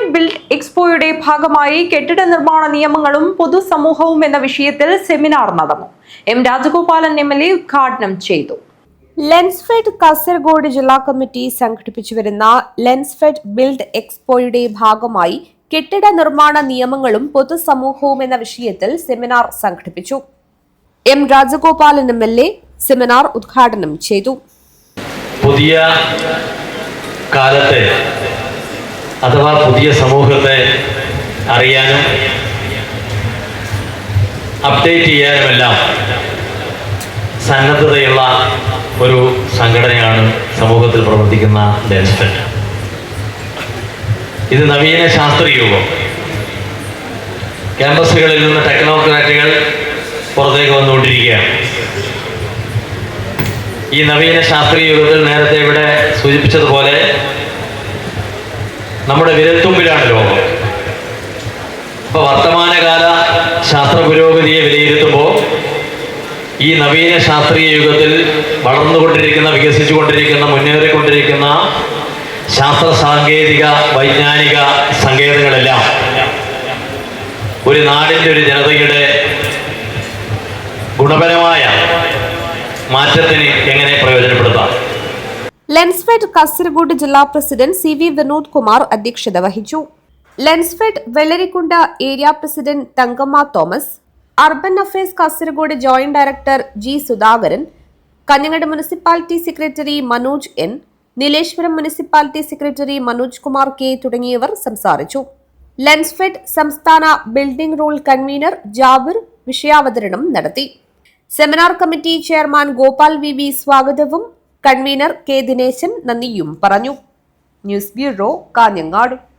Lensfed build എക്സ്പോയുടെ ഭാഗമായി കെട്ടിട നിർമ്മാണ നിയമങ്ങളും പൊതുസമൂഹവും എന്ന വിഷയത്തിൽ സെമിനാർ നടന്നു. M Rajagopalan M L A ഉദ്ഘാടനം ചെയ്തു. ലെൻസ്ഫെഡ് കാസർഗോഡ് ജില്ലാ കമ്മിറ്റി സംഘടിപ്പിച്ചു വരുന്ന ലെൻസ്ഫെഡ് ബിൽഡ് എക്സ്പോയുടെ ഭാഗമായി കെട്ടിട നിർമ്മാണ നിയമങ്ങളും പൊതുസമൂഹവും എന്ന വിഷയത്തിൽ സെമിനാർ സംഘടിപ്പിച്ചു. M Rajagopalan M L A seminar ഉദ്ഘാടനം ചെയ്തു. പുതിയ കാലത്തെ അഥവാ പുതിയ സമൂഹത്തെ അറിയാനും അപ്ഡേറ്റ് ചെയ്യാനുമെല്ലാം സന്നദ്ധതയുള്ള ഒരു സംഘടനയാണ് സമൂഹത്തിൽ പ്രവർത്തിക്കുന്ന ഡെൻസ്ഫെഡ് ഇത് നവീന ശാസ്ത്രയുഗം ക്യാമ്പസുകളിൽ നിന്ന് ടെക്നോക്രാറ്റുകൾ പുറത്തേക്ക് വന്നുകൊണ്ടിരിക്കുകയാണ്. ഈ നവീന ശാസ്ത്രീയ യുഗത്തിൽ നേരത്തെ ഇവിടെ സൂചിപ്പിച്ചതുപോലെ നമ്മുടെ വിരൽത്തുമ്പിലാണ് ലോകം. ഇപ്പൊ വർത്തമാനകാല ശാസ്ത്ര പുരോഗതിയെ വിലയിരുത്തുമ്പോൾ ഈ നവീന ശാസ്ത്രീയ യുഗത്തിൽ വളർന്നുകൊണ്ടിരിക്കുന്ന വികസിച്ചുകൊണ്ടിരിക്കുന്ന മുന്നേറിക്കൊണ്ടിരിക്കുന്ന ശാസ്ത്ര സാങ്കേതിക വൈജ്ഞാനിക സങ്കേതങ്ങളെല്ലാം ഒരു നാടിന്റെ ഒരു ജനതയുടെ ഗുണപരമായ മാറ്റത്തിന് എങ്ങനെ പ്രയോജനപ്പെടുത്താം? ലെൻസ്ഫെഡ് കാസർഗോഡ് ജില്ലാ president C V Vinod Kumar അധ്യക്ഷത വഹിച്ചു. Lensfed Vellarikundu area president Thankamma Thomas urban affairs Kasaragod joint director G Sudhakaran Kanhangad municipality secretary Manoj N Nileshwaram municipality secretary Manoj Kumar K തുടങ്ങിയവർ സംസാരിച്ചു. ലെൻസ്ഫെഡ് സംസ്ഥാന ബിൽഡിംഗ് റൂൾ കൺവീനർ ജാബിർ വിഷയാവതരണം നടത്തി. Seminar committee chairman Gopal V സ്വാഗതവും convener K Dineshan നന്ദിയും പറഞ്ഞു. News bureau Kanhangad.